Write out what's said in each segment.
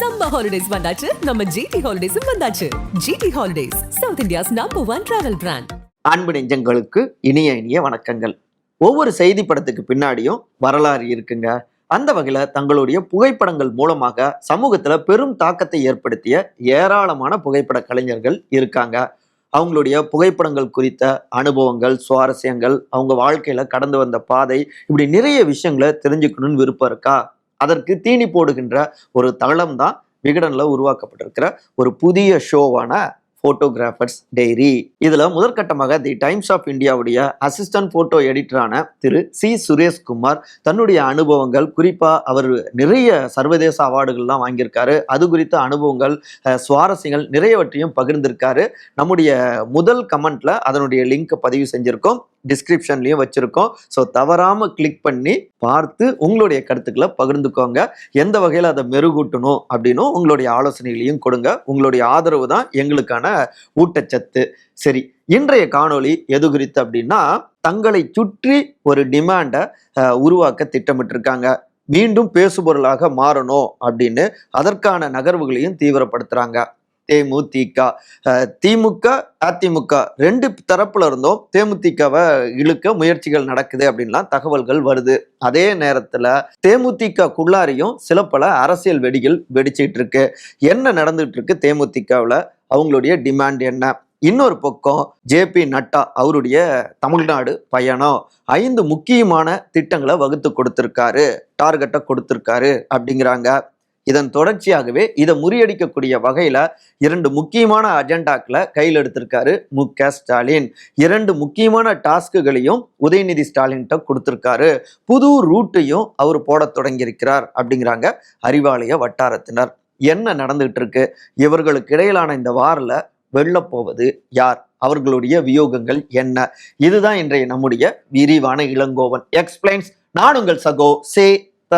Summer holidays வந்தாச்சு. நம்ம GT ஹாலிடேஸும் வந்தாச்சு. GT holidays South India's number one travel brand அன்பு நெஞ்சங்களுக்கு இனிய இனிய வணக்கங்கள். ஒவ்வொரு செய்தி படத்துக்கு பின்னாடியும் வரலாறு இருக்குங்க. அந்த வகையில் தங்களுடைய புகைப்படங்கள் மூலமாக சமூகத்தில் பெரும் தாக்கத்தை ஏற்படுத்திய ஏராளமான புகைப்பட கலைஞர்கள் இருக்காங்க. அவங்களுடைய புகைப்படங்கள் குறித்த அனுபவங்கள் சுவாரஸ்யங்கள் அவங்க வாழ்க்கையில் கடந்து வந்த பாதை இப்படி நிறைய விஷயங்களை தெரிஞ்சுக்கணும்னு விருப்பம் இருக்கா? அதற்கு தீனி போடுகின்ற ஒரு தளம் தான் விகடனில் உருவாக்கப்பட்டிருக்கிற ஒரு புதிய ஷோவான போட்டோகிராஃபர்ஸ் டைரி இதுல முதற்கட்டமாக தி டைம்ஸ் ஆஃப் இந்தியாவுடைய அசிஸ்டன்ட் போட்டோ எடிட்டரான திரு சி சுரேஷ்குமார் தன்னுடைய அனுபவங்கள் குறிப்பா அவர் நிறைய சர்வதேச அவார்டுகள்லாம் வாங்கியிருக்காரு. அது குறித்த அனுபவங்கள் சுவாரஸ்யங்கள் நிறையவற்றையும் பகிர்ந்திருக்காரு. நம்முடைய முதல் கமெண்ட்ல அதனுடைய லிங்க் பதிவு செஞ்சிருக்கோம். டிஸ்கிரிப்ஷன்லையும் வச்சுருக்கோம். ஸோ தவறாமல் கிளிக் பண்ணி பார்த்து உங்களுடைய கருத்துக்களை பகிர்ந்துக்கோங்க. எந்த வகையில் அதை மெருகூட்டணும் அப்படின்னும் உங்களுடைய ஆலோசனைகளையும் கொடுங்க. உங்களுடைய ஆதரவு தான் எங்களுக்கான ஊட்டச்சத்து. சரி இன்றைய காணொளி எது குறித்து அப்படின்னா தங்களை சுற்றி ஒரு டிமாண்டை உருவாக்க திட்டமிட்டிருக்காங்க. மீண்டும் பேசுபொருளாக மாறணும் அப்படின்னு அதற்கான நகர்வுகளையும் தீவிரப்படுத்துறாங்க. தேமுதிக திமுக அதிமுக ரெண்டு தரப்புல இருந்தும் தேமுதிகவை இழுக்க முயற்சிகள் நடக்குது அப்படின்லாம் தகவல்கள் வருது. அதே நேரத்துல தேமுதிகக்குள்ளாரையும் சில பல அரசியல் வெடிகள் வெடிச்சிட்டு இருக்கு. என்ன நடந்துட்டு இருக்கு தேமுதிகவுல? அவங்களுடைய டிமாண்ட் என்ன? இன்னொரு பக்கம் ஜேபி நட்டா அவருடைய தமிழ்நாடு பயணம். ஐந்து முக்கியமான திட்டங்களை வகுத்து கொடுத்துருக்காரு. டார்கெட்டை கொடுத்துருக்காரு அப்படிங்கிறாங்க. இதன் தொடர்ச்சியாகவே இதை முறியடிக்கக்கூடிய வகையில் இரண்டு முக்கியமான அஜெண்டாக்களை கையில் எடுத்திருக்காரு மு க ஸ்டாலின். இரண்டு முக்கியமான டாஸ்க்குகளையும் உதயநிதி ஸ்டாலின்கிட்ட கொடுத்துருக்காரு. புது ரூட்டையும் அவர் போட தொடங்கியிருக்கிறார் அப்படிங்கிறாங்க அறிவாலய வட்டாரத்தினர். என்ன நடந்துகிட்டு இருக்கு? இவர்களுக்கு இடையிலான இந்த வாரில் வெல்ல போவது யார்? அவர்களுடைய வியோகங்கள் என்ன? இதுதான் இன்றைய நம்முடைய விரிவான இளங்கோவன். எக்ஸ்பிளைன்ஸ் நான் உங்கள் சகோ சே த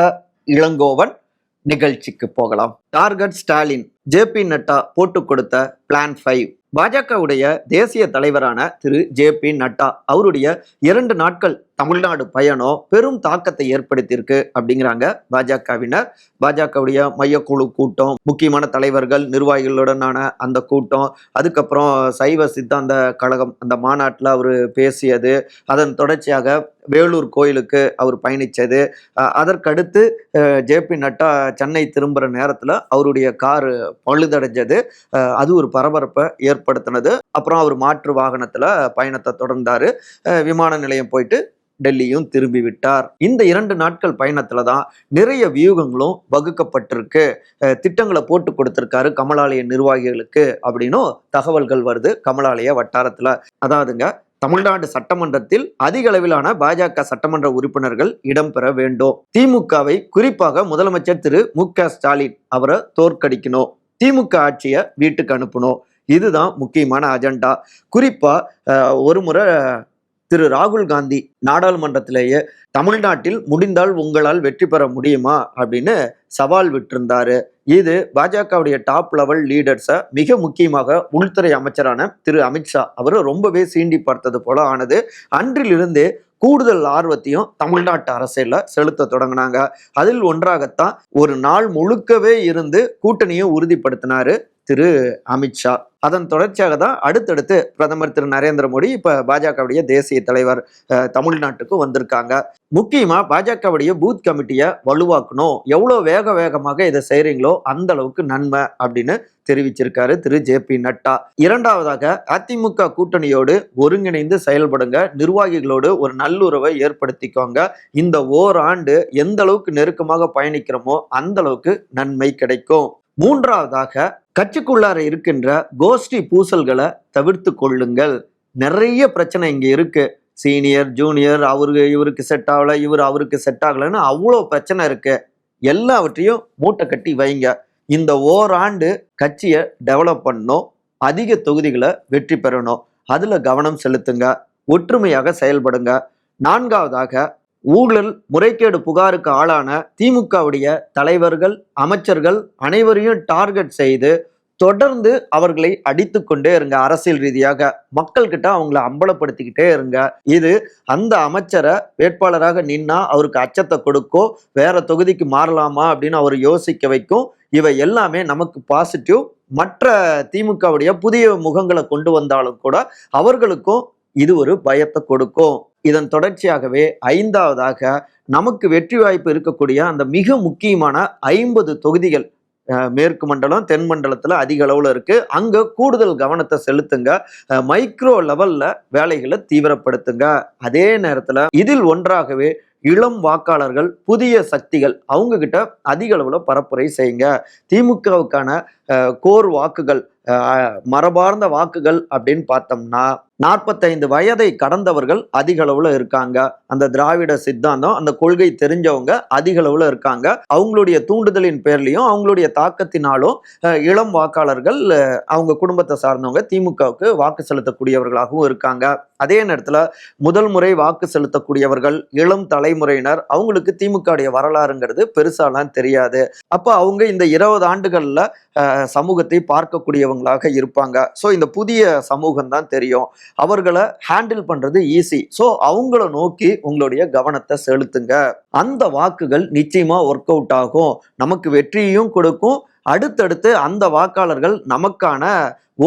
இளங்கோவன். நிகழ்ச்சிக்கு போகலாம். டார்கெட் ஸ்டாலின் ஜேபி நட்டா போட்டு கொடுத்த பிளான் ஃபைவ். பாஜகவுடைய தேசிய தலைவரான திரு ஜே பி நட்டா அவருடைய இரண்டு நாட்கள் தமிழ்நாடு பயணம் பெரும் தாக்கத்தை ஏற்படுத்தியிருக்கு அப்படிங்கிறாங்க பாஜகவினர். பாஜகவுடைய மையக்குழு கூட்டம் முக்கியமான தலைவர்கள் நிர்வாகிகளுடனான அந்த கூட்டம் அதுக்கப்புறம் சைவ சித்தாந்த கழகம் அந்த மாநாட்டில் அவர் பேசியது அதன் தொடர்ச்சியாக வேலூர் கோயிலுக்கு அவர் பயணித்தது. அதற்கடுத்து ஜேபி நட்டா சென்னை திரும்புகிற நேரத்தில் அவருடைய காரு பழுதடைஞ்சது. அது ஒரு பரபரப்பை ஏற்படுத்தினது. அப்புறம் அவர் மாற்று வாகனத்தில் பயணத்தை தொடர்ந்தார். விமான நிலையம் போயிட்டு டெல்லியும் திரும்பி விட்டார் இந்த இரண்டு நாட்கள் பயணத்துல தான் நிறைய வியூகங்களும் வகுக்கப்பட்டிருக்கு. திட்டங்களை போட்டு கொடுத்திருக்காரு கமலாலய நிர்வாகிகளுக்கு அப்படின்னும் தகவல்கள் வருது கமலாலய வட்டாரத்துல. அதாவதுங்க தமிழ்நாடு சட்டமன்றத்தில் அதிக அளவிலான பாஜக சட்டமன்ற உறுப்பினர்கள் இடம்பெற வேண்டும். திமுகவை குறிப்பாக முதலமைச்சர் திரு. மு. ஸ்டாலின் அவரை தோற்கடிக்கணும். திமுக ஆட்சியை வீட்டுக்கு அனுப்பணும். இதுதான் முக்கியமான அஜெண்டா. குறிப்பா ஒரு முறை திரு ராகுல் காந்தி நாடாளுமன்றத்திலேயே தமிழ்நாட்டில் முடிந்தால் உங்களால் வெற்றி பெற முடியுமா அப்படின்னு சவால் விட்டிருந்தாரு. இது பாஜகவுடைய டாப் லெவல் லீடர்ஸை மிக முக்கியமாக உள்துறை அமைச்சரான திரு அமித்ஷா அவர் ரொம்பவே சீண்டி பார்த்தது போல ஆனது. அன்றிலிருந்து கூடுதல் ஆர்வத்தையும் தமிழ்நாட்டு அரசியல செலுத்த தொடங்கினாங்க. அதில் ஒன்றாகத்தான் ஒரு நாள் முழுக்கவே இருந்து கூட்டணியை உறுதிப்படுத்தினாரு திரு அமித்ஷா அதன் தொடர்ச்சியாக தான் அடுத்தடுத்து பிரதமர் திரு நரேந்திர மோடி இப்போ பாஜகவுடைய தேசிய தலைவர் தமிழ்நாட்டுக்கு வந்திருக்காங்க. முக்கியமாக பாஜகவுடைய பூத் கமிட்டியை வலுவாக்கணும். எவ்வளோ வேக வேகமாக இதை செய்கிறீங்களோ அந்த அளவுக்கு நன்மை அப்படின்னு தெரிவிச்சிருக்காரு திரு ஜே பி நட்டா. இரண்டாவதாக அதிமுக கூட்டணியோடு ஒருங்கிணைந்து செயல்படுங்க. நிர்வாகிகளோடு ஒரு நல்லுறவை ஏற்படுத்திக்கோங்க. இந்த ஓராண்டு எந்த அளவுக்கு நெருக்கமாக பயணிக்கிறோமோ அந்த அளவுக்கு நன்மை கிடைக்கும். மூன்றாவதாக கட்சிக்குள்ளார இருக்கின்ற கோஷ்டி பூசல்களை தவிர்த்து கொள்ளுங்கள். நிறைய பிரச்சனை இங்கே இருக்கு. சீனியர் ஜூனியர் அவருக்கு இவருக்கு செட் ஆகலை இவர் அவருக்கு செட் ஆகலைன்னு அவ்வளோ பிரச்சனை இருக்கு. எல்லாவற்றையும் மூட்டை கட்டி வைங்க. இந்த ஓராண்டு கட்சியை டெவலப் பண்ணணும். அதிக தொகுதிகளை வெற்றி பெறணும். அதில் கவனம் செலுத்துங்க. ஒற்றுமையாக செயல்படுங்க. நான்காவதாக ஊழல் முறைகேடு புகாருக்கு ஆளான திமுகவுடைய தலைவர்கள் அமைச்சர்கள் அனைவரையும் டார்கெட் செய்து தொடர்ந்து அவர்களை அடித்து கொண்டே இருங்க அரசியல் ரீதியாக. மக்கள்கிட்ட அவங்கள அம்பலப்படுத்திக்கிட்டே இருங்க. இது அந்த அமைச்சரை வேட்பாளராக நின்னா அவருக்கு அச்சத்தை கொடுக்கோ வேற தொகுதிக்கு மாறலாமா அப்படின்னு அவர் யோசிக்க வைக்கும். இவை எல்லாமே நமக்கு பாசிட்டிவ் மற்ற திமுகவுடைய புதிய முகங்களை கொண்டு வந்தாலும் கூட அவர்களுக்கும் இது ஒரு பயத்தை கொடுக்கும். இதன் தொடர்ச்சியாகவே ஐந்தாவதாக நமக்கு வெற்றி வாய்ப்பு இருக்கக்கூடிய அந்த மிக முக்கியமான ஐம்பது தொகுதிகள் மேற்கு மண்டலம் தென் மண்டலத்தில் அதிக அளவில் இருக்குது அங்கே கூடுதல் கவனத்தை செலுத்துங்க. மைக்ரோ லெவலில் வேலைகளை தீவிரப்படுத்துங்க. அதே நேரத்தில் இதில் ஒன்றாகவே இளம் வாக்காளர்கள் புதிய சக்திகள் அவங்கக்கிட்ட அதிக அளவில் பரப்புரை செய்யுங்க. திமுகவுக்கான கோர் வாக்குகள் மரபார்ந்த வாக்குகள் அப்படின்னு பார்த்தோம்னா நாற்பத்தைந்து வயதை கடந்தவர்கள் அதிக அளவுல இருக்காங்க. அந்த திராவிட சித்தாந்தம் அந்த கொள்கை தெரிஞ்சவங்க அதிக அளவுல இருக்காங்க. அவங்களுடைய தூண்டுதலின் பேர்லயும் அவங்களுடைய தாக்கத்தினாலும் அஹ், இளம் வாக்காளர்கள் அஹ், அவங்க குடும்பத்தை சார்ந்தவங்க திமுகவுக்கு வாக்கு செலுத்தக்கூடியவர்களாகவும் இருக்காங்க. அதே நேரத்துல முதல் முறை வாக்கு செலுத்தக்கூடியவர்கள் இளம் தலைமுறையினர் அவங்களுக்கு திமுகவுடைய வரலாறுங்கிறது பெருசாலாம் தெரியாது. அப்ப அவங்க இந்த இருபது ஆண்டுகள்ல சமூகத்தை பார்க்கக்கூடியவங்களாக இருப்பாங்க. ஸோ இந்த புதிய சமூகம் தான் தெரியும். அவர்களை ஹேண்டில் பண்ணுறது ஈஸி ஸோ அவங்கள நோக்கி உங்களுடைய கவனத்தை செலுத்துங்க. அந்த வாக்குகள் நிச்சயமாக ஒர்க் அவுட் ஆகும். நமக்கு வெற்றியையும் கொடுக்கும். அடுத்தடுத்து அந்த வாக்காளர்கள் நமக்கான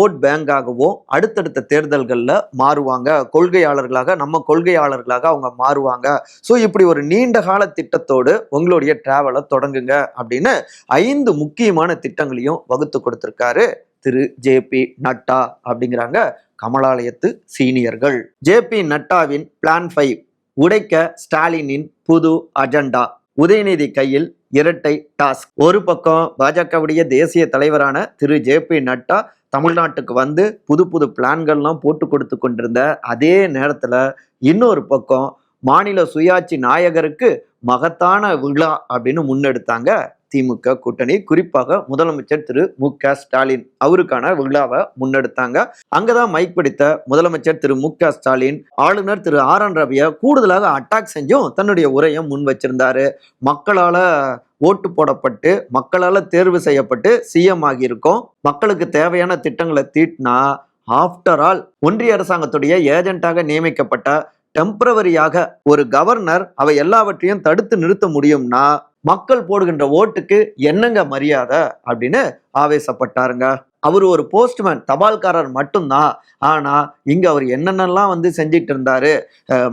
ஓட் பேங்காகவோ அடுத்தடுத்த தேர்தல்களில் மாறுவாங்க. கொள்கையாளர்களாக நம்ம கொள்கையாளர்களாக அவங்க மாறுவாங்க. ஸோ இப்படி ஒரு நீண்ட கால திட்டத்தோடு உங்களுடைய டிராவலை தொடங்குங்க அப்படின்னு ஐந்து முக்கியமான திட்டங்களையும் வகுத்து கொடுத்துருக்காரு திரு ஜே பி நட்டா அப்படிங்கிறாங்க கமலாலயத்து சீனியர்கள். ஜே பி நட்டாவின் பிளான் ஃபைவ் உடைக்க ஸ்டாலினின் புது அஜெண்டா உதயநிதி கையில் இரட்டை டாஸ்க். ஒரு பக்கம் பாஜகவுடைய தேசிய தலைவரான திரு. ஜே. பி. நட்டா தமிழ்நாட்டுக்கு வந்து புது புது பிளான்கள்லாம் போட்டு கொடுத்து கொண்டிருந்த அதே நேரத்தில் இன்னொரு பக்கம் மாநில சுயாட்சி நாயகருக்கு மகத்தான விழா அப்படின்னு முன்னெடுத்தாங்க திமுக கூட்டணி குறிப்பாக முதலமைச்சர் திரு மு க ஸ்டாலின் அவருக்கான விழாவை முன்னெடுத்தாங்க. அங்கதான் மைக் பிடித்த முதலமைச்சர் திரு மு க ஸ்டாலின் ஆளுநர் திரு ஆர் என் ரவியை கூடுதலாக அட்டாக் செஞ்சும் தன்னுடைய உரையை முன் வச்சிருந்தாரு. மக்களால ஓட்டு போடப்பட்டு மக்களால தேர்வு செய்யப்பட்டு சிஎம் ஆகியிருக்கோம். மக்களுக்கு தேவையான திட்டங்களை தீட்டினா ஆஃப்டர் ஆல் ஒன்றிய அரசாங்கத்துடைய ஏஜென்ட்டாக நியமிக்கப்பட்ட டெம்பரவரியாக ஒரு கவர்னர் அவை எல்லாவற்றையும் தடுத்து நிறுத்த முடியும்னா மக்கள் போடுகின்ற ஓட்டுக்கு என்னங்க மரியாதை? அப்படின்னு ஆவேசப்பட்டாருங்க. அவர் ஒரு போஸ்ட்மேன் தபால்காரர் மட்டும்தான். ஆனா இங்க அவர் என்னென்னலாம் வந்து செஞ்சிட்டு இருந்தாரு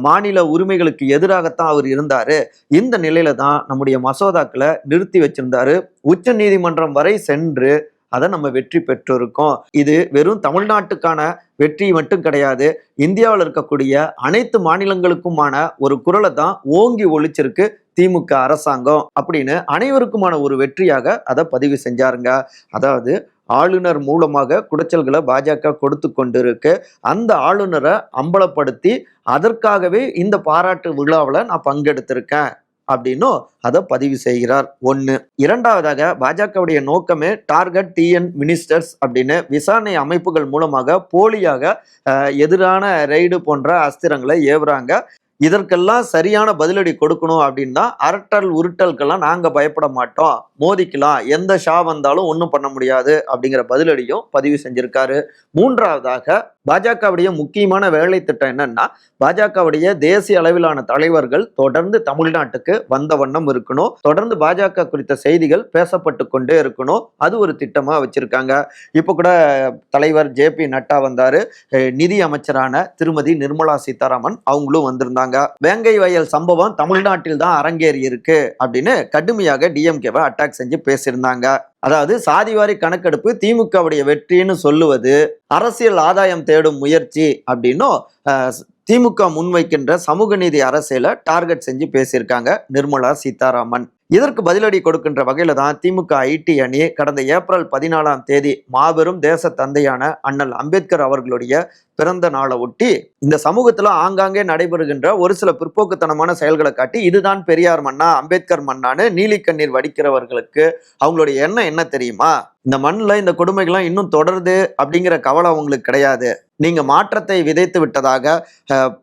மாநில உரிமைகளுக்கு எதிராகத்தான் அவர் இருந்தாரு இந்த நிலையில தான் நம்முடைய மசோதாக்களை நிறுத்தி வச்சிருந்தாரு. உச்ச நீதிமன்றம் வரை சென்று அதை நம்ம வெற்றி பெற்றிருக்கோம். இது வெறும் தமிழ்நாட்டுக்கான வெற்றி மட்டும் கிடையாது இந்தியாவில் இருக்கக்கூடிய அனைத்து மாநிலங்களுக்குமான ஒரு குரலை தான் ஓங்கி ஒழிச்சிருக்கு திமுக அரசாங்கம் அப்படின்னு அனைவருக்குமான ஒரு வெற்றியாக அதை பதிவு செஞ்சாருங்க. அதாவது ஆளுநர் மூலமாக குடைச்சல்களை பாஜக கொடுத்து கொண்டிருக்கு. அந்த ஆளுநரை அம்பலப்படுத்தி அதற்காகவே இந்த பாராட்டு விழாவில் நான் பங்கெடுத்திருக்கேன். அப்படின்னும் அதை பதிவு செய்கிறார். ஒன்று இரண்டாவதாக பாஜகவுடைய நோக்கமே டார்கெட் டிஎன் மினிஸ்டர்ஸ் அப்படின்னு விசாரணை அமைப்புகள் மூலமாக போலியாக எதிரான ரெய்டு போன்ற அஸ்திரங்களை ஏவுறாங்க. இதற்கெல்லாம் சரியான பதிலடி கொடுக்கணும் அப்படின்னா அரட்டல் உருட்டலுக்கெல்லாம் நாங்கள் பயப்பட மாட்டோம். மோதிக்கலாம். எந்த ஷா வந்தாலும் ஒன்றும் பண்ண முடியாது அப்படிங்கிற பதிலடியும் பதிவு செஞ்சிருக்காரு. மூன்றாவதாக பாஜகவுடைய முக்கியமான வேலை திட்டம் என்னன்னா பாஜகவுடைய தேசிய அளவிலான தலைவர்கள் தொடர்ந்து தமிழ்நாட்டுக்கு வந்த வண்ணம் இருக்கணும். தொடர்ந்து பாஜக குறித்த செய்திகள் பேசப்பட்டு கொண்டே இருக்கணும். அது ஒரு திட்டமா வச்சிருக்காங்க. இப்போ கூட தலைவர் ஜே பி நட்டா வந்தாரு. நிதி அமைச்சரான திருமதி நிர்மலா சீதாராமன் அவங்களும் வந்திருந்தாங்க. வேங்கை வயல் சம்பவம் தமிழ்நாட்டில் தான் அரங்கேறி இருக்கு அப்படின்னு கடுமையாக டிஎம்கேவை அட்டாக் செஞ்சு பேசியிருந்தாங்க. அதாவது சாதிவாரி கணக்கெடுப்பு திமுகவுடைய வெற்றின்னு சொல்லுவது அரசியல் ஆதாயம் தேடும் முயற்சி அப்படின்னும் திமுக முன்வைக்கின்ற சமூக நீதி அரசியலை டார்கெட் செஞ்சு பேசியிருக்காங்க நிர்மலா சீதாராமன். இதற்கு பதிலடி கொடுக்கின்ற வகையில் தான் திமுக ஐடி அணி கடந்த ஏப்ரல் பதினாலாம் தேதி மாபெரும் தேச தந்தையான அண்ணல் அம்பேத்கர் அவர்களுடைய பிறந்த நாளை ஒட்டி இந்த சமூகத்தில் ஆங்காங்கே நடைபெறுகின்ற ஒரு சில பிற்போக்குத்தனமான செயல்களை காட்டி இதுதான் பெரியார் மண்ணா அம்பேத்கர் மண்ணான்னு நீலிக்கண்ணீர் வடிக்கிறவர்களுக்கு அவங்களுடைய எண்ணம் என்ன தெரியுமா? இந்த மண்ணில் இந்த கொடுமைகள்லாம் இன்னும் தொடருது அப்படிங்கிற கவலை அவங்களுக்கு கிடையாது. நீங்கள் மாற்றத்தை விதைத்து விட்டதாக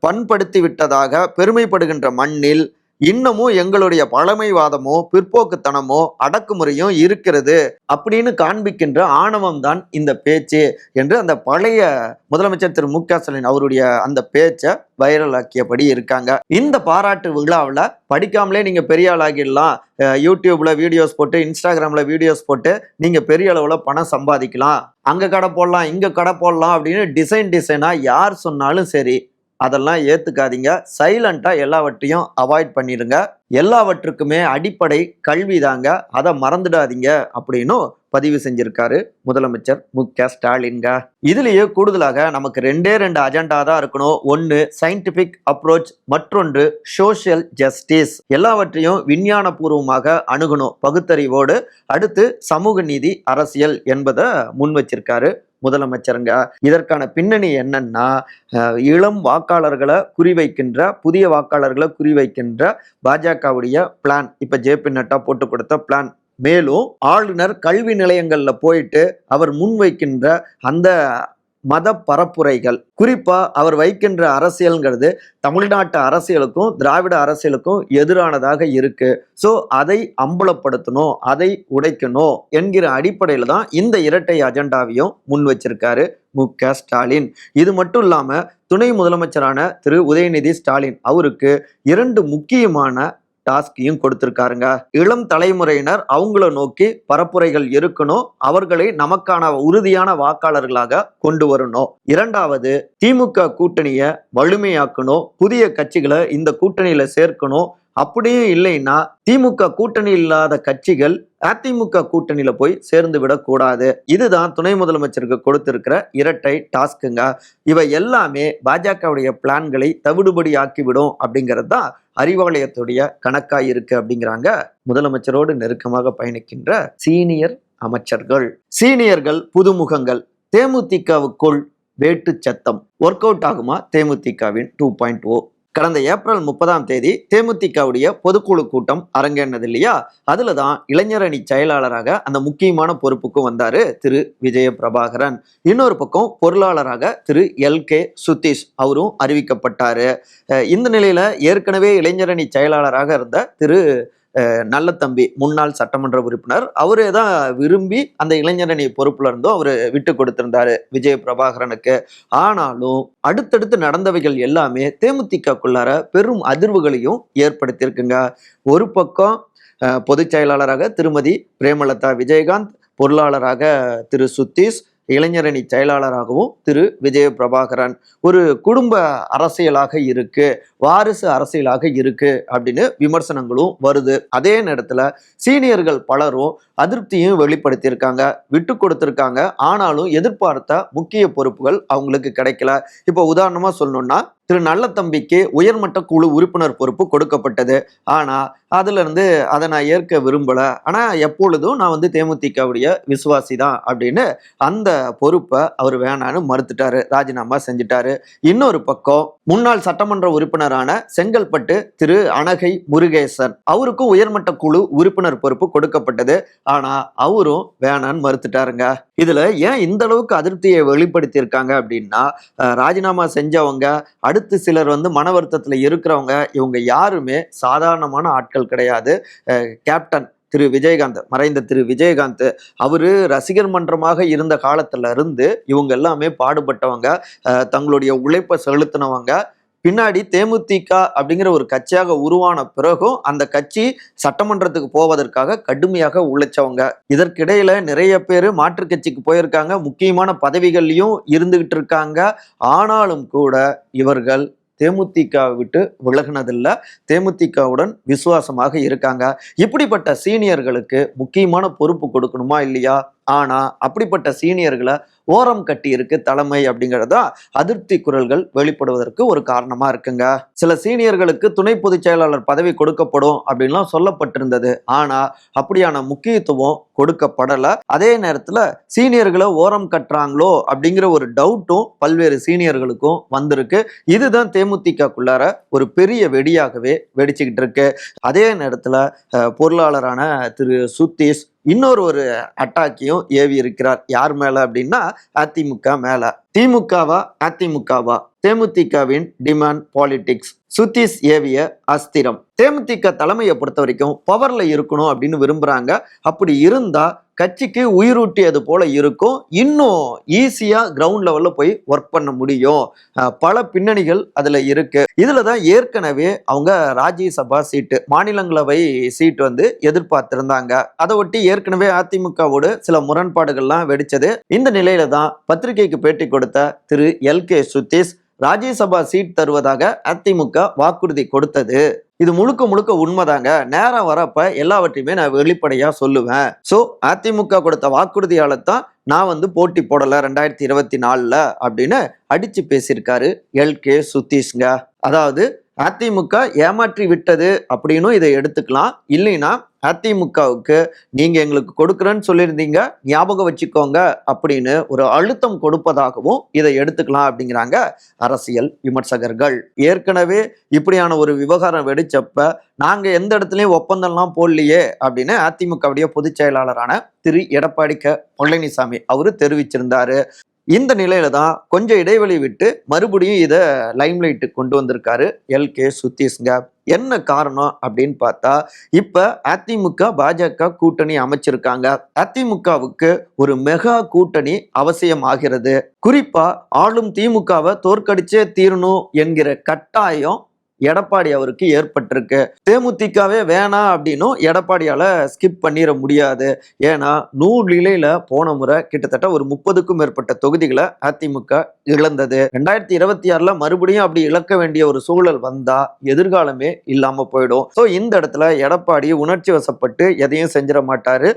பண்படுத்தி விட்டதாக பெருமைப்படுகின்ற மண்ணில் இன்னமும் எங்களுடைய பழமைவாதமோ பிற்போக்குத்தனமோ அடக்குமுறையும் இருக்கிறது அப்படின்னு காண்பிக்கின்ற ஆணவம் தான் இந்த பேச்சு என்று அந்த பழைய முதலமைச்சர் திரு. மு. க. ஸ்டாலின் அவருடைய அந்த பேச்சை வைரலாக்கியபடி இருக்காங்க. இந்த பாராட்டு விழாவில் படிக்காமலே நீங்க பெரிய ஆளாகிடலாம். யூடியூப்ல வீடியோஸ் போட்டு இன்ஸ்டாகிராம்ல வீடியோஸ் போட்டு நீங்க பெரிய அளவில் பணம் சம்பாதிக்கலாம். அங்க கடை போடலாம் இங்க கடை போடலாம் அப்படின்னு டிசைன் டிசைனா யார் சொன்னாலும் சரி அதெல்லாம் ஏற்றுக்காதீங்க சைலண்ட்டாக எல்லாவற்றையும் அவாய்ட் பண்ணிடுங்க. எல்லாவற்றுக்குமே அடிப்படை கல்வி தாங்க அதை மறந்துடாதீங்க அப்படின்னும் பதிவு செஞ்சிருக்காரு முதலமைச்சர் மு. க. ஸ்டாலின்க இதுலேயே கூடுதலாக நமக்கு ரெண்டே ரெண்டு அஜெண்டா தான் இருக்கணும். ஒன்று சயின்டிபிக் அப்ரோச் மற்றொன்று சோஷியல் ஜஸ்டிஸ் எல்லாவற்றையும் விஞ்ஞானபூர்வமாக அணுகணும். பகுத்தறிவோடு. அடுத்து சமூக நீதி அரசியல் என்பதை முன் வச்சிருக்காரு முதலமைச்சருங்க. இதற்கான பின்னணி என்னன்னா இளம் வாக்காளர்களை குறிவைக்கின்ற புதிய வாக்காளர்களை குறிவைக்கின்ற பாஜகவுடைய பிளான் இப்ப ஜேபி நட்டா போட்டு கொடுத்த பிளான் மேலும் ஆளுநர் கல்வி நிலையங்களில் போயிட்டு அவர் முன்வைக்கின்ற அந்த மத பரப்புரைகள் குறிப்பா அவர் வைக்கின்ற அரசியல்ங்கிறது தமிழ்நாட்டு அரசியலுக்கும் திராவிட அரசியலுக்கும் எதிரானதாக இருக்கு. ஸோ அதை அம்பலப்படுத்தணும் அதை உடைக்கணும் என்கிற அடிப்படையில் தான் இந்த இரட்டை அஜெண்டாவையும் முன் வச்சிருக்காரு மு. க. ஸ்டாலின். இது மட்டும் இல்லாமல் துணை முதலமைச்சரான திரு. உதயநிதி ஸ்டாலின் அவருக்கு இரண்டு முக்கியமான டாஸ்கையும் கொடுத்திருக்காருங்க. இளம் தலைமுறையினர் அவங்கள நோக்கி பரப்புரைகள் இருக்கணும் அவர்களை நமக்கான உறுதியான வாக்காளர்களாக கொண்டு வரணும். இரண்டாவது திமுக கூட்டணியை வலிமையாக்கணும் புதிய கட்சிகளை இந்த கூட்டணியில சேர்க்கணும் அப்படியே இல்லைன்னா திமுக கூட்டணி இல்லாத கட்சிகள் அதிமுக கூட்டணியில போய் சேர்ந்து விடக்கூடாது இதுதான் துணை முதலமைச்சருக்கு கொடுத்திருக்கிற இரட்டை டாஸ்க்குங்க. இவை எல்லாமே பாஜகவுடைய பிளான்களை தவிடுபடி ஆக்கிவிடும் அப்படிங்கிறது தான் அறிவாலயத்துடைய கணக்கா இருக்கு அப்படிங்கிறாங்க முதலமைச்சரோடு நெருக்கமாக பயணிக்கின்ற சீனியர் அமைச்சர்கள். சீனியர்கள் புதுமுகங்கள். தேமுதிகவுக்குள் வேட்டு சத்தம். ஒர்க் அவுட் ஆகுமா? தேமுதிகவின் டூ பாயிண்ட் ஓ கடந்த ஏப்ரல் முப்பதாம் தேதி தேமுதிகவுடைய பொதுக்குழு கூட்டம் அரங்கேறினது இல்லையா? அதுல தான் இளைஞரணி செயலாளராக அந்த முக்கியமான பொறுப்புக்கும் வந்தாரு திரு. விஜய பிரபாகரன் இன்னொரு பக்கம் பொருளாளராக திரு. எல். கே. சுதீஷ் அவரும் அறிவிக்கப்பட்டாரு. இந்த நிலையில ஏற்கனவே இளைஞரணி செயலாளராக இருந்த திரு. நல்ல தம்பி முன்னாள் சட்டமன்ற உறுப்பினர். அவரே தான் விரும்பி அந்த இளைஞரணி பொறுப்புல இருந்தும் அவர் விட்டு கொடுத்திருந்தாரு விஜய பிரபாகரனுக்கு ஆனாலும் அடுத்தடுத்து நடந்தவைகள் எல்லாமே தேமுதிகக்குள்ளார பெரும் அதிர்வுகளையும் ஏற்படுத்தியிருக்குங்க. ஒரு பக்கம் பொதுச் செயலாளராக திருமதி பிரேமலதா விஜயகாந்த் பொருளாளராக திரு சுத்தீஷ் இளைஞரணி செயலாளராகவும் திரு. விஜய பிரபாகரன் ஒரு குடும்ப அரசியலாக இருக்கு வாரிசு அரசியலாக இருக்கு அப்படின்னு விமர்சனங்களும் வருது. அதே நேரத்துல சீனியர்கள் பலரும் அதிருப்தியும் வெளிப்படுத்தியிருக்காங்க விட்டு கொடுத்துருக்காங்க. ஆனாலும் எதிர்பார்த்த முக்கிய பொறுப்புகள் அவங்களுக்கு கிடைக்கல. இப்போ உதாரணமாக சொல்லணும்னா திரு நல்லத்தம்பிக்கு உயர்மட்ட குழு உறுப்பினர் பொறுப்பு கொடுக்கப்பட்டது. ஆனால் அதிலிருந்து அதை நான் ஏற்க விரும்பலை. ஆனால் எப்பொழுதும் நான் வந்து தேமுதிகவுடைய விசுவாசி தான் அப்படின்னு அந்த பொறுப்பை அவர் வேணான்னு மறுத்துட்டாரு. ராஜினாமா செஞ்சுட்டாரு. இன்னொரு பக்கம் முன்னாள் சட்டமன்ற உறுப்பினரான செங்கல்பட்டு திரு அனகை முருகேசன் அவருக்கும் உயர்மட்ட குழு உறுப்பினர் பொறுப்பு கொடுக்கப்பட்டது. ஆனா அவரும் வேணான்னு மறுத்துட்டாருங்க. இதுல ஏன் இந்த அளவுக்கு அதிருப்தியை வெளிப்படுத்தியிருக்காங்க அப்படின்னா ராஜினாமா செஞ்சவங்க அடுத்து சிலர் வந்து மன வருத்தத்தில் இருக்கிறவங்க இவங்க யாருமே சாதாரணமான ஆட்கள் கிடையாது. கேப்டன் திரு விஜயகாந்த் மறைந்த திரு விஜயகாந்த் அவர் ரசிகர் மன்றமாக இருந்த காலத்துல இருந்து இவங்க எல்லாமே பாடுபட்டவங்க. தங்களுடைய உழைப்பை செலுத்தினவங்க. பின்னாடி தேமுதிக அப்படிங்கிற ஒரு கட்சியாக உருவான பிறகும் அந்த கட்சி சட்டமன்றத்துக்கு போவதற்காக கடுமையாக உழைச்சவங்க. இதற்கிடையில நிறைய பேர் மாற்று கட்சிக்கு போயிருக்காங்க. முக்கியமான பதவிகள்லையும் இருந்துகிட்டு இருக்காங்க. ஆனாலும் கூட இவர்கள் தேமுதிக விட்டு விலகினதில்லை. தேமுதிகவுடன் விசுவாசமாக இருக்காங்க. இப்படிப்பட்ட சீனியர்களுக்கு முக்கியமான பொறுப்பு கொடுக்கணுமா இல்லையா? ஆனா அப்படிப்பட்ட சீனியர்களை ஓரம் கட்டி இருக்கு தலைமை அப்படிங்கிறதா அதிருப்தி குரல்கள் வெளிப்படுவதற்கு ஒரு காரணமா இருக்குங்க. சில சீனியர்களுக்கு துணை பொதுச் செயலாளர் பதவி கொடுக்கப்படும் அப்படின்லாம் சொல்லப்பட்டிருந்தது. ஆனா அப்படியான முக்கியத்துவம் கொடுக்கப்படல. அதே நேரத்துல சீனியர்களை ஓரம் கட்டுறாங்களோ அப்படிங்கிற ஒரு டவுட்டும் பல்வேறு சீனியர்களுக்கும் வந்திருக்கு. இதுதான் தேமுதிகக்குள்ளார ஒரு பெரிய வெடியாகவே வெடிச்சுக்கிட்டு இருக்கு. அதே நேரத்துல பொருளாளரான திரு சுத்தீஷ் இன்னொரு ஒரு அட்டாக்கையும் ஏவி இருக்கிறார். யார் மேல அப்படின்னா அதிமுக மேல. திமுகவா அதிமுகவா? தேமுதிகவின் டிமாண்ட் பாலிடிக்ஸ் சுதீஷ் ஏவிய அஸ்திரம். தேமுதிக தலைமையை பொறுத்த வரைக்கும் பவர்ல இருக்கணும் அப்படின்னு விரும்புறாங்க. அப்படி இருந்தா கட்சிக்கு உயிரூட்டியது போல இருக்கும். இன்னும் ஈஸியா கிரவுண்ட் லெவல்ல போய் ஒர்க் பண்ண முடியும். பல பின்னணிகள் அதுல இருக்கு. இதுல தான் ஏற்கனவே அவங்க ராஜ்யசபா சீட்டு மாநிலங்களவை சீட் வந்து எதிர்பார்த்திருந்தாங்க. அதை ஒட்டி ஏற்கனவே அதிமுகவோடு சில முரண்பாடுகள்லாம் வெடிச்சது. இந்த நிலையில தான் பத்திரிகைக்கு பேட்டி கொடுத்த திரு L K Sudhish Rajya Sabha seat தருவதாக அதிமுக வாக்குறுதி கொடுத்தது. இது முழுக்க முழுக்க உண்மைதாங்க. நேரம் வரப்ப எல்லாவற்றையுமே நான் வெளிப்படையா சொல்லுவேன். சோ அதிமுக கொடுத்த வாக்குறுதியால தான் நான் வந்து போட்டி போடல ரெண்டாயிரத்தி இருபத்தி நாலுல அப்படின்னு அடிச்சு பேசியிருக்காரு எல் கே சுதீஷ்ங்க. அதாவது அதிமுக ஏமாற்றி விட்டது அப்படின்னும் இதை எடுத்துக்கலாம். இல்லைன்னா அதிமுகவுக்கு நீங்கள் எங்களுக்கு கொடுக்குறேன்னு சொல்லியிருந்தீங்க ஞாபகம் வச்சுக்கோங்க அப்படின்னு ஒரு அழுத்தம் கொடுப்பதாகவும் இதை எடுத்துக்கலாம் அப்படிங்கிறாங்க அரசியல் விமர்சகர்கள். ஏற்கனவே இப்படியான ஒரு விவகாரம் வெடிச்சப்ப நாங்கள் எந்த இடத்துலையும் ஒப்பந்தம்லாம் போடலையே அப்படின்னு அதிமுகவுடைய பொதுச் செயலாளரான திரு. எடப்பாடி க. பழனிசாமி அவரு தெரிவிச்சிருந்தாரு. இந்த நிலையில தான் கொஞ்சம் இடைவெளி விட்டு மறுபடியும் இதை லைம்லைட்டு கொண்டு வந்திருக்காரு எல் கே சுத்தீஷ்ங்க என்ன காரணம் அப்படின்னு பார்த்தா இப்ப அதிமுக பாஜக கூட்டணி அமைச்சிருக்காங்க. அதிமுகவுக்கு ஒரு மெகா கூட்டணி அவசியமாகிறது. குறிப்பா ஆளும் திமுகவை தோற்கடிச்சே தீரணும் என்கிற கட்டாயம் எடப்பாடி அவருக்கு ஏற்பட்டிருக்கு. தேமுதிகவே வேணாம் அப்படின்னும் எடப்பாடியால ஸ்கிப் பண்ணிட முடியாது. ஏன்னா நூறு நிலையில போன முறை கிட்டத்தட்ட ஒரு முப்பதுக்கும் மேற்பட்ட தொகுதிகளை அதிமுக இழந்தது. ரெண்டாயிரத்தி இருபத்தி ஆறுல மறுபடியும் அப்படி இழக்க வேண்டிய ஒரு சூழல் வந்தா எதிர்காலமே இல்லாம போயிடும். ஸோ இந்த இடத்துல எடப்பாடி உணர்ச்சி வசப்பட்டு எதையும் செஞ்சிட மாட்டாரு.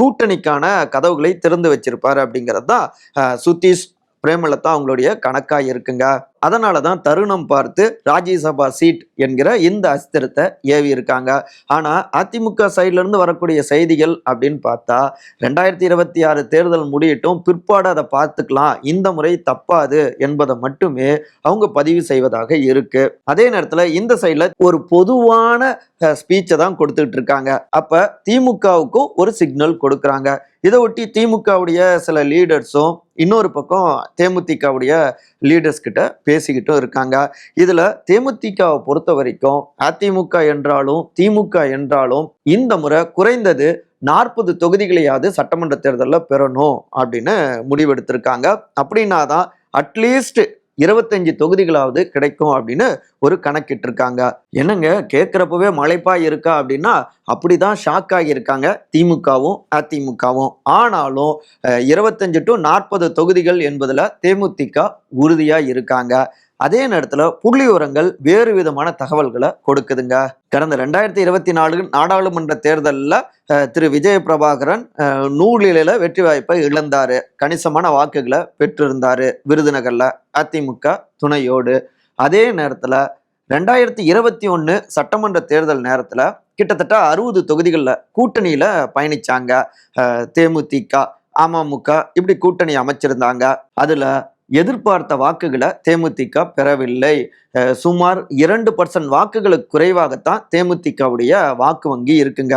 கூட்டணிக்கான கதவுகளை திறந்து வச்சிருப்பாரு அப்படிங்கிறது தான் சுதீஷ் பிரேமலதா அவங்களுடைய கணக்காக இருக்குங்க. அதனால தான் தருணம் பார்த்து ராஜ்யசபா சீட் என்கிற இந்த அஸ்திரத்தை ஏவி இருக்காங்க ஆனா அதிமுக சைட்லேருந்து வரக்கூடிய செய்திகள் அப்படின்னு பார்த்தா ரெண்டாயிரத்தி இருபத்தி ஆறு தேர்தல் முடியட்டும் பிற்பாடு அதை பார்த்துக்கலாம். இந்த முறை தப்பாது என்பதை மட்டுமே அவங்க பதிவு செய்வதாக இருக்கு. அதே நேரத்தில் இந்த சைட்ல ஒரு பொதுவான ஸ்பீச்சை தான் கொடுத்துட்டு இருக்காங்க. அப்ப திமுகவுக்கும் ஒரு சிக்னல் கொடுக்குறாங்க. இதை ஒட்டி திமுகவுடைய சில லீடர்ஸும் இன்னொரு பக்கம் தேமுதிகவுடைய லீடர்ஸ் கிட்ட பேசிக்கிட்டும் இருக்காங்க. இதுல தேமுதிகவை பொறுத்த வரைக்கும் அதிமுக என்றாலும் திமுக என்றாலும் இந்த முறை குறைந்தது நாற்பது தொகுதிகளையாவது சட்டமன்ற தேர்தலில் பெறணும் அப்படின்னு முடிவெடுத்திருக்காங்க. அப்படின்னா தான் அட்லீஸ்ட் இருபத்தஞ்சு தொகுதிகளாவது கிடைக்கும் அப்படின்னு ஒரு கணக்கிட்டிருக்காங்க. என்னங்க? கேட்குறப்பவே மலைப்பா இருக்கா அப்படின்னா அப்படிதான் ஷாக் ஆகியிருக்காங்க திமுகவும் அதிமுகவும். ஆனாலும் இருபத்தஞ்சு டு நாற்பது தொகுதிகள் என்பதுல தேமுதிக உறுதியா இருக்காங்க. அதே நேரத்தில் புள்ளி விவரங்கள் வேறு விதமான தகவல்களை கொடுக்குதுங்க. கடந்த ரெண்டாயிரத்தி இருபத்தி நாலு நாடாளுமன்ற தேர்தலில் திரு. விஜய பிரபாகரன் அஹ், வெற்றி வாய்ப்பை இழந்தார். கணிசமான வாக்குகளை பெற்றிருந்தார் விருதுநகரில் அதிமுக துணையோடு. அதே நேரத்தில் ரெண்டாயிரத்தி இருபத்தி ஒன்று சட்டமன்ற தேர்தல் நேரத்தில் கிட்டத்தட்ட அறுபது தொகுதிகளில் கூட்டணியில் பயணிச்சாங்க. தேமுதிக அமமுக இப்படி கூட்டணி அமைச்சிருந்தாங்க. அதில் எதிர்பார்த்த வாக்குகளை தேமுதிக பெறவில்லை. சுமார் இரண்டு பர்சன்ட் வாக்குகளுக்கு குறைவாகத்தான் தேமுதிகவுடைய வாக்கு வங்கி இருக்குங்க.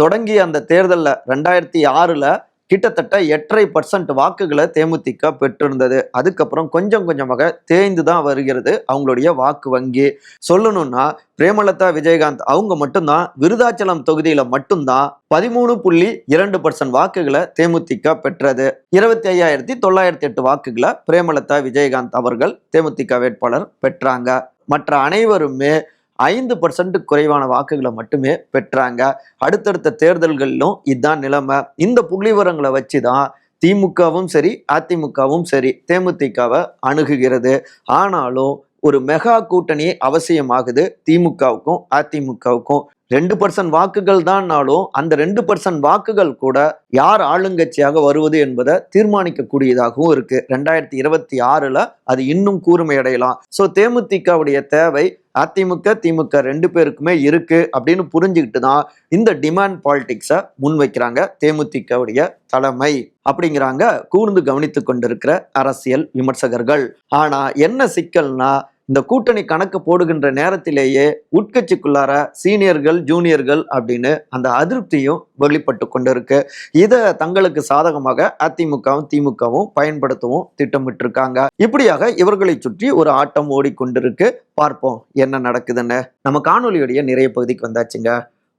தொடங்கி அந்த தேர்தலில் ரெண்டாயிரத்தி ஆறில் கிட்டத்தட்ட எட்டரை பர்சன்ட் வாக்குகளை தேமுதிக பெற்றிருந்தது. அதுக்கப்புறம் கொஞ்சம் கொஞ்சமாக தேய்ந்து தான் வருகிறது அவங்களுடைய வாக்கு வங்கி. சொல்லணும்னா பிரேமலதா விஜயகாந்த் அவங்க மட்டும்தான் விருதாச்சலம் தொகுதியில மட்டும்தான் பதிமூணு புள்ளி இரண்டு பர்சன்ட் வாக்குகளை தேமுதிக பெற்றது. இருபத்தி ஐயாயிரத்தி தொள்ளாயிரத்தி எட்டு வாக்குகளை பிரேமலதா விஜயகாந்த் அவர்கள் தேமுதிக வேட்பாளர் பெற்றாங்க. மற்ற அனைவருமே ஐந்து பர்சன்ட் குறைவான வாக்குகளை மட்டுமே பெற்றாங்க. அடுத்தடுத்த தேர்தல்களிலும் இதுதான் நிலைமை. இந்த புள்ளிவரங்களை வச்சு தான் திமுகவும் சரி அதிமுகவும் சரி தேமுதிகவை அணுகுகிறது. ஆனாலும் ஒரு மெகா கூட்டணி அவசியமாகுது திமுகவுக்கும் அதிமுகவுக்கும். ரெண்டு பர்சன்ட் வாக்குகள் தான்னாலும் அந்த ரெண்டு பர்சன்ட் வாக்குகள் கூட யார் ஆளுங்கட்சியாக வருவது என்பதை தீர்மானிக்கக்கூடியதாகவும் இருக்கு. ரெண்டாயிரத்தி இருபத்தி ஆறுல அது இன்னும் கூர்மையடையலாம். ஸோ தேமுதிகவுடைய தேவை அதிமுக திமுக ரெண்டு பேருக்குமே இருக்கு அப்படின்னு புரிஞ்சுக்கிட்டு தான் இந்த டிமாண்ட் பாலிடிக்ஸை முன்வைக்கிறாங்க தேமுதிகவுடைய தலைமை அப்படிங்கிறாங்க கூர்ந்து கவனித்து கொண்டிருக்கிற அரசியல் விமர்சகர்கள். ஆனா என்ன சிக்கல்னா இந்த கூட்டணி கணக்கு போடுகின்ற நேரத்திலேயே உட்கட்சிக்குள்ளார சீனியர்கள் ஜூனியர்கள் அப்படின்னு அந்த அதிருப்தியும் வெளிப்பட்டு கொண்டிருக்கு. இதை தங்களுக்கு சாதகமாக அதிமுகவும் திமுகவும் பயன்படுத்தவும் திட்டமிட்டிருக்காங்க. இப்படியாக இவர்களை சுற்றி ஒரு ஆட்டம் ஓடிக்கொண்டிருக்கு. பார்ப்போம் என்ன நடக்குதுன்னு. நம்ம காணொலியுடைய நிறைய பகுதிக்கு வந்தாச்சுங்க.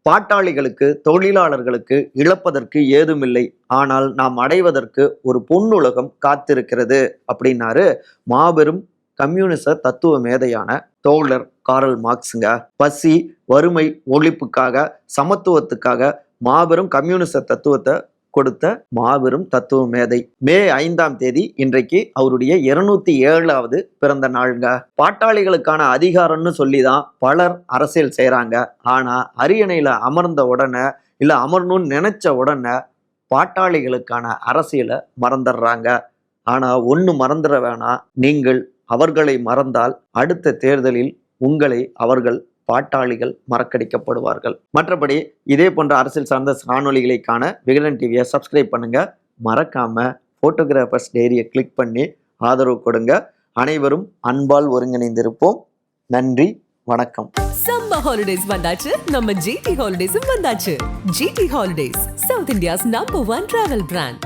பாட்டாளிகளுக்கு தொழிலாளர்களுக்கு இழப்பதற்கு ஏதுமில்லை. ஆனால் நாம் அடைவதற்கு ஒரு பொன்னுலகம் காத்திருக்கிறது அப்படின்னாரு மாபெரும் கம்யூனிச தத்துவ மேதையான தோழர் காரல் மார்க்ஸுங்க. பசி வறுமை ஒழிப்புக்காக சமத்துவத்துக்காக மாபெரும் கம்யூனிச தத்துவத்தை கொடுத்த மாபெரும் தத்துவ மேதை. மே ஐந்தாம் தேதி இன்றைக்கு அவருடைய இருநூத்தி ஏழாவது பிறந்த நாளுங்க. பாட்டாளிகளுக்கான அதிகாரம்னு சொல்லி தான் பலர் அரசியல் செய்கிறாங்க ஆனால் அரியணையில் அமர்ந்த உடனே இல்லை அமரணும்னு நினைச்ச உடனே பாட்டாளிகளுக்கான அரசியலை மறந்துடுறாங்க. ஆனால் ஒன்று மறந்துட வேணாம். நீங்கள் அவர்களை மறந்தால் அடுத்த தேர்தலில் உங்களை அவர்கள் பாட்டாளிகள் மறக்கடிக்கப்படுவார்கள். மற்றபடி இதே போன்ற அரசியல் சார்ந்த காணொலிகளை காண விகடன் டிவியை சப்ஸ்கிரைப் பண்ணுங்க. மறக்காம போட்டோகிராஃபர்ஸ் டேரியை கிளிக் பண்ணி ஆதரவு கொடுங்க. அனைவரும் அன்பால் ஒருங்கிணைந்திருப்போம். நன்றி வணக்கம். சம்ம ஹாலிடேஸ் வந்தாச்சு. நம்ம ஜிடி ஹாலிடேஸும் வந்தாச்சு. GT holidays South India's number one travel brand